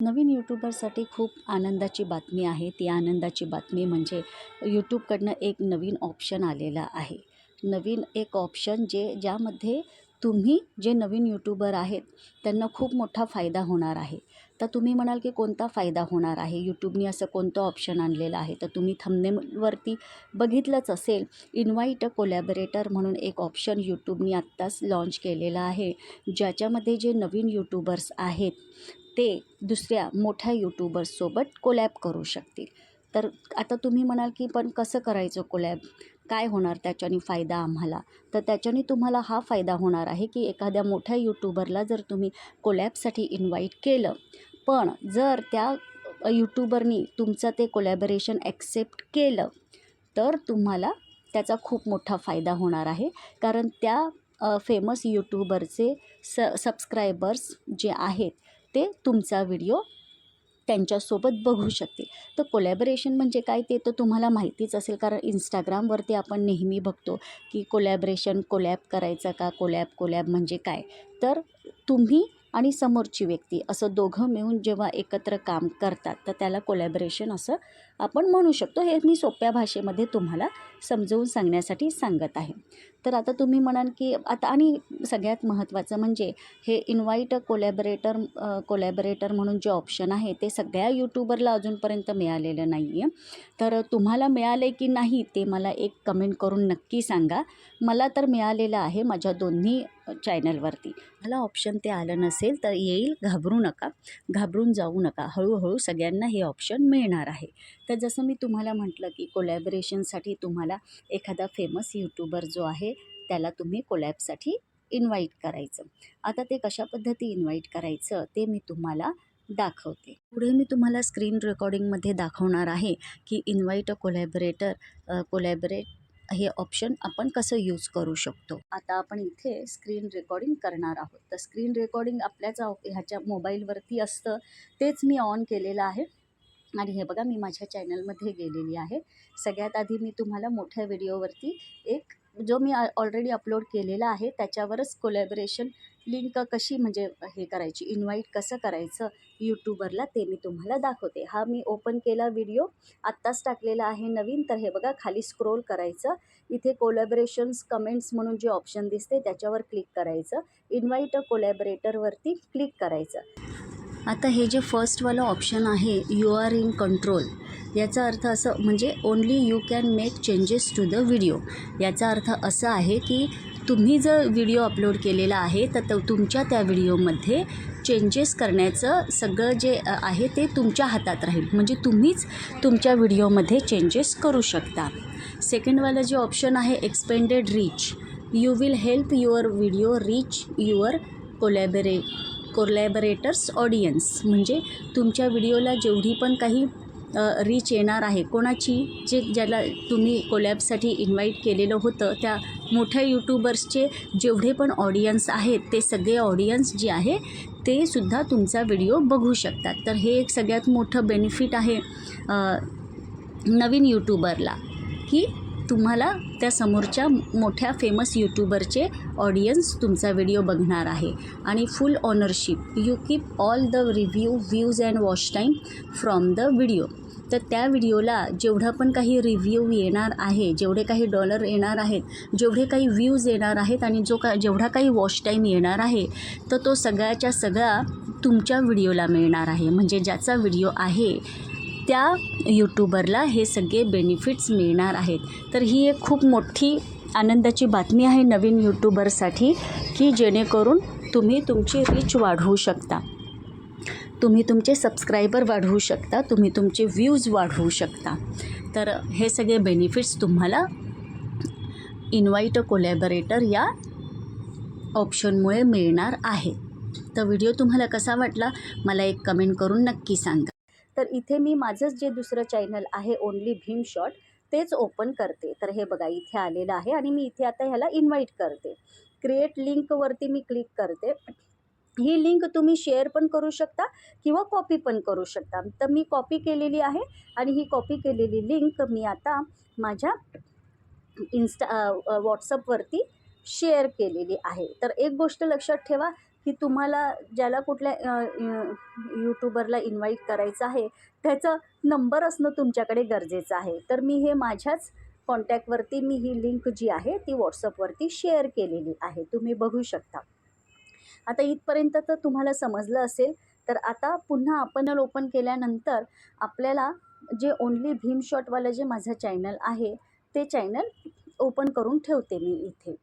नवीन यूट्यूबरसाठी खूप आनंदाची बातमी आहे. ती आनंदाची बातमी म्हणजे यूट्यूबकडनं एक नवीन ऑप्शन आलेला आहे. नवीन एक ऑप्शन जे ज्यामध्ये तुम्ही जे नवीन यूट्यूबर आहेत त्यांना खूप मोठा फायदा होणार आहे. तर तुम्ही म्हणाल की कोणता फायदा होणार आहे? यूट्यूबने असं कोणतं ऑप्शन आणलेलं आहे? तर तुम्ही थंबनेलवरती बघितलंच असेल इन्व्हाइट अ कोलॅबरेटर म्हणून एक ऑप्शन यूट्यूबने आत्ताच लॉन्च केलेलं आहे. ज्याच्यामध्ये जे नवीन यूट्यूबर्स आहेत ते दुसऱ्या मोठ्या यूट्यूबर्ससोबत कोलॅब करू शकतील. तर आता तुम्ही म्हणाल की पण कसं करायचं कोलॅब काय होणार त्याच्याने फायदा आम्हाला? तर त्याच्याने तुम्हाला हा फायदा होणार आहे की एखाद्या मोठ्या यूट्यूबरला जर तुम्ही कोलॅबसाठी इन्व्हाइट केलं पण जर त्या यूट्यूबरनी तुमचं ते कोलॅबरेशन ॲक्सेप्ट केलं तर तुम्हाला त्याचा खूप मोठा फायदा होणार आहे. कारण त्या फेमस यूट्यूबरचे स सबस्क्रायबर्स जे आहेत ते तुमचा व्हिडिओ त्यांच्यासोबत बघू शकतील तर कोलॅबरेशन म्हणजे काय ते तर तुम्हाला माहितीच असेल कारण इंस्टाग्रामवरती आपण नेहमी बघतो की कोलॅबरेशन कोलॅब करायचं का कोलॅब कोलॅब म्हणजे काय? तर तुम्ही आणि समोरची व्यक्ती असं दोघं मिळून जेव्हा एकत्र काम करतात तर त्याला कोलॅबरेशन असं आपण म्हणू शकतो. हे मी सोप्या भाषेमध्ये तुम्हाला समजवून सांगण्यासाठी सांगत आहे. तर आता तुम्ही म्हणाल की आता आणि सगळ्यात महत्त्वाचं म्हणजे हे इन्व्हाईट अ कोलॅबरेटर कोलॅबरेटर म्हणून जे ऑप्शन आहे ते सगळ्या यूट्यूबरला अजूनपर्यंत मिळालेलं नाही आहे तर तुम्हाला मिळालं आहे की नाही ते मला एक कमेंट करून नक्की सांगा. मला तर मिळालेलं आहे माझ्या दोन्ही चॅनलवरती मला ऑप्शन ते आलं नसेल तर येईल घाबरू नका. घाबरून जाऊ नका. हळूहळू सगळ्यांना हे ऑप्शन मिळणार आहे. तर जसं मी तुम्हाला म्हटलं की कोलॅबरेशनसाठी तुम्हाला एखादा फेमस यूट्यूबर जो आहे त्याला तुम्ही कोलॅबसाठी इन्व्हाइट करायचं. आता ते कशा पद्धती इन्व्हाइट करायचं ते मी तुम्हाला दाखवते. पुढे मी तुम्हाला स्क्रीन रेकॉर्डिंगमध्ये दाखवणार आहे की इन्व्हाइट अ कोलॅबरेटर कोलॅबरेट हे ऑप्शन आपण कसं यूज करू शकतो. आता आपण इथे स्क्रीन रेकॉर्डिंग करणार आहोत. तर स्क्रीन रेकॉर्डिंग आपल्याच ह्याच्या मोबाईलवरती असतं. तेच मी ऑन केलेलं आहे. आणि हे बघा मी माझ्या चॅनलमध्ये गेलेली आहे. सगळ्यात आधी मी तुम्हाला मोठ्या व्हिडिओवरती एक जो मी ऑलरेडी अपलोड केलेला आहे त्याच्यावरच कोलॅबरेशन लिंक कशी म्हणजे हे करायची इन्व्हाइट कसं करायचं यूट्यूबरला ते मी तुम्हाला दाखवते. हा मी ओपन केला व्हिडिओ आत्ताच टाकलेला आहे नवीन तर हे बघा खाली स्क्रोल करायचं. इथे कोलॅबरेशन्स कमेंट्स म्हणून जे ऑप्शन दिसते त्याच्यावर क्लिक करायचं. इन्व्हाइट अ कोलॅबरेटरवरती क्लिक करायचं. आता हे जे फर्स्टवालं ऑप्शन आहे यू आर इन कंट्रोल याचा अर्थ असं म्हणजे only you can make changes to the video याचा अर्थ असा आहे की तुम्ही जर व्हिडिओ अपलोड केलेला आहे तर तुमच्या त्या व्हिडिओमध्ये चेंजेस करण्याचं सगळं जे आहे ते तुमच्या हातात राहील. म्हणजे तुम्हीच तुमच्या व्हिडिओमध्ये चेंजेस करू शकता. सेकंडवालं जे ऑप्शन आहे expanded reach you will help your video reach your collabora collaborators audience म्हणजे तुमच्या व्हिडिओला जेवढी पण काही रीच येणार आहे कोणाची जे ज्याला तुम्ही कोलॅबसाठी इन्व्हाइट केलेलं होतं त्या मोठ्या यूट्यूबर्सचे जेवढे पण ऑडियन्स आहेत ते सगळे ऑडियन्स जे आहे ते सुद्धा तुमचा व्हिडिओ बघू शकतात. तर हे एक सगळ्यात मोठं बेनिफिट आहे नवीन यूट्यूबरला की तुम्हाला त्या समोरच्या मोठ्या फेमस यूट्यूबरचे ऑडियन्स तुमचा व्हिडिओ बघणार आहे. आणि full ownership you keep all the review views and watch time from the video तर त्या व्हिडिओला जेवढा पण काही रिव्ह्यू येणार आहे जेवढे काही डॉलर येणार आहेत जेवढे काही व्ह्यूज येणार आहेत आणि जो का जेवढा काही वॉच टाईम येणार आहे तर तो सगळ्याच्या सगळा तुमच्या व्हिडिओला मिळणार आहे. म्हणजे ज्याचा व्हिडिओ आहे त्या यूट्यूबरला हे सगळे बेनिफिट्स मिळणार आहेत. तर ही एक खूप मोठी आनंदाची बातमी आहे नवीन यूट्यूबरसाठी की जेणेकरून तुम्ही तुमची रीच वाढवू शकता. तुम्ही तुमचे सबस्क्रायबर वाढवू शकता तुम्ही तुमचे व्ह्यूज वाढवू शकता. तर हे सगळे बेनिफिट्स तुम्हाला इन्व्हाइट अ कोलॅबरेटर या ऑप्शनमुळे मिळणार आहे. तर व्हिडिओ तुम्हाला कसा वाटला मला एक कमेंट करून नक्की सांगा. तर इथे मी माझंच जे दुसरं चॅनल आहे ओनली भीम शॉट तेच ओपन करते. तर हे बघा इथे आलेलं आहे आणि मी इथे आता ह्याला इन्व्हाइट करते. क्रिएट लिंकवरती मी क्लिक करते. ही लिंक तुम्ही शेअर पण करू शकता किंवा कॉपी पण करू शकता. तर मी कॉपी केलेली आहे आणि ही कॉपी केलेली लिंक मी आता माझ्या इन्स्टा व्हॉट्सअपवरती शेअर केलेली आहे. तर एक गोष्ट लक्षात ठेवा की तुम्हाला ज्याला कुठल्या यूट्यूबरला इन्व्हाइट करायचं आहे त्याचा नंबर असणं तुमच्याकडे गरजेचं आहे. तर मी हे माझ्याच कॉन्टॅक्टवरती मी ही लिंक जी आहे ती व्हॉट्सअपवरती शेअर केलेली आहे. तुम्ही बघू शकता. आता इथपर्यंत तर तुम्हाला समजलं असेल तर आता पुन्हा आपण ओपन केल्यानंतर आपल्याला जे ओनली भीम शॉटवालं जे माझं चॅनल आहे ते चॅनल ओपन करून ठेवते मी इथे.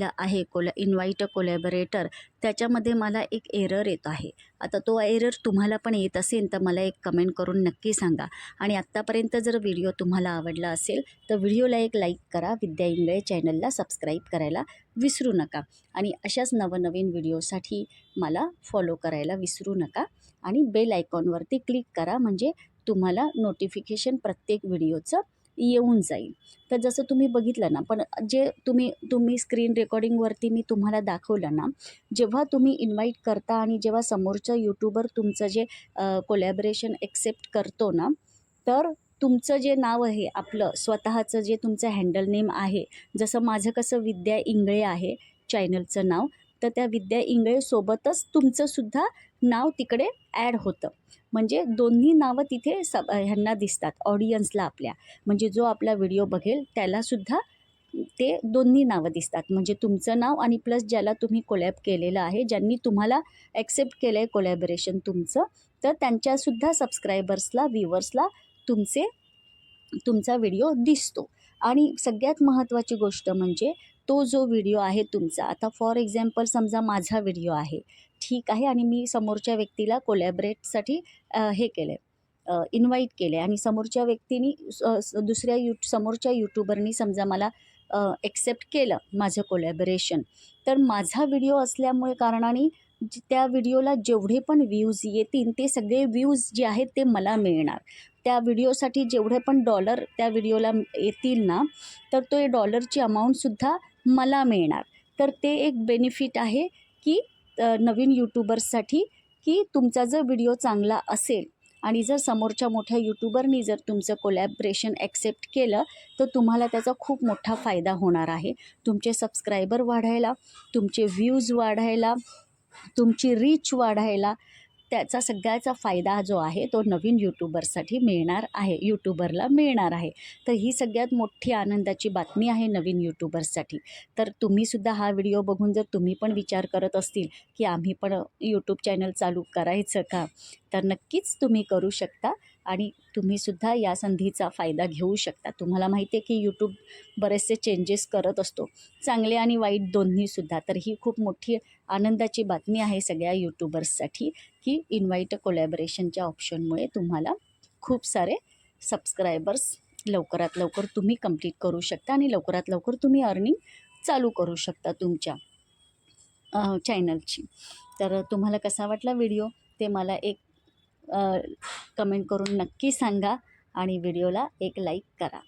आहे कोलॅ इन्व्हाइट अ कोलॅबरेटर त्याच्यामध्ये मला एक एरर येत आहे. आता तो एरर तुम्हाला पण येत असेल तर मला एक कमेंट करून नक्की सांगा. आणि आत्तापर्यंत जर व्हिडिओ तुम्हाला आवडला असेल तर व्हिडिओला एक लाईक करा. विद्या इंगळे चॅनलला सबस्क्राईब करायला विसरू नका. आणि अशाच नवनवीन व्हिडिओसाठी मला फॉलो करायला विसरू नका. आणि बेल आयकॉनवरती क्लिक करा. म्हणजे तुम्हाला नोटिफिकेशन प्रत्येक व्हिडिओचं येऊन जाईल. तर जसं तुम्ही बघितलं ना पण जे तुम्ही तुम्ही स्क्रीन रेकॉर्डिंगवरती मी तुम्हाला दाखवलं ना जेव्हा तुम्ही इन्व्हाइट करता आणि जेव्हा समोरच्या यूट्यूबर तुमचं जे कोलॅबरेशन एक्सेप्ट करतो ना तर तुमचं जे नाव आहे आपलं स्वतःचं जे तुमचं हँडल नेम आहे जसं माझं कसं विद्या इंगळे आहे चॅनलचं नाव तर त्या विद्या इंगळेसोबतच तुमचंसुद्धा नाव तिकडे ॲड होतं. म्हणजे दोन्ही नावं तिथे सब ह्यांना दिसतात ऑडियन्सला आपल्या. म्हणजे जो आपला व्हिडिओ बघेल त्यालासुद्धा ते दोन्ही नावं दिसतात. म्हणजे तुमचं नाव आणि प्लस ज्याला तुम्ही कोलॅब केलेलं आहे ज्यांनी तुम्हाला ॲक्सेप्ट केलं आहे कोलॅबरेशन तुमचं तर त्यांच्यासुद्धा सबस्क्रायबर्सला व्ह्युअर्सला तुमचे तुमचा व्हिडिओ दिसतो. आणि सगळ्यात महत्त्वाची गोष्ट म्हणजे तो जो व्हिडिओ आहे तुमचा आता फॉर एक्झाम्पल समजा माझा व्हिडिओ आहे ठीक आहे आणि मी समोरच्या व्यक्तीला कोलॅबरेटसाठी हे केलं आहे इन्व्हाइट केले आणि समोरच्या व्यक्तीनी दुसऱ्या यू समोरच्या यूट्यूबरनी समजा मला एक्सेप्ट केलं माझं कोलॅबरेशन तर माझा व्हिडिओ असल्यामुळे कारणाने त्या व्हिडिओला जेवढे पण व्ह्यूज येतील ते सगळे व्ह्यूज जे आहेत ते मला मिळणार. त्या व्हिडिओसाठी जेवढे पण डॉलर त्या व्हिडिओला येतील ना तर तो डॉलरची अमाऊंटसुद्धा मला मिळणार. तर ते एक बेनिफिट आहे की नवीन यूट्यूबर्ससाठी की तुमचा जर व्हिडिओ चांगला असेल आणि जर समोरच्या मोठ्या यूट्यूबरनी जर तुमचं कोलॅबरेशन ॲक्सेप्ट केलं तर तुम्हाला त्याचा खूप मोठा फायदा होणार आहे. तुमचे सबस्क्रायबर वाढायला तुमचे व्ह्यूज वाढायला तुमची रीच वाढायला त्याचा सगळ्याचा फायदा जो आहे तो नवीन यूट्यूबरसाठी मिळणार आहे यूट्यूबरला मिळणार आहे. तर ही सगळ्यात मोठी आनंदाची बातमी आहे नवीन यूट्यूबर्ससाठी तर तुम्हीसुद्धा हा व्हिडिओ बघून जर तुम्ही पण विचार करत असतील की आम्ही पण यूट्यूब चॅनल चालू करायचं का तर नक्कीच तुम्ही करू शकता आणि तुम्हीसुद्धा या संधीचा फायदा घेऊ शकता. तुम्हाला माहिती आहे की यूट्यूब बरेचसे चेंजेस करत असतो. चांगले आणि वाईट दोन्हीसुद्धा. तर ही खूप मोठी आनंदाची बातमी आहे सगळ्या यूट्यूबर्ससाठी की इन्व्हाइट कोलॅबरेशनच्या ऑप्शनमुळे तुम्हाला खूप सारे सबस्क्रायबर्स लवकरात लवकर तुम्ही कंप्लीट करू शकता आणि लवकरात लवकर तुम्ही अर्निंग चालू करू शकता तुमच्या चॅनलची तर तुम्हाला कसा वाटला व्हिडिओ ते मला एक कमेंट करून नक्की सांगा आणि व्हिडिओला एक लाईक करा.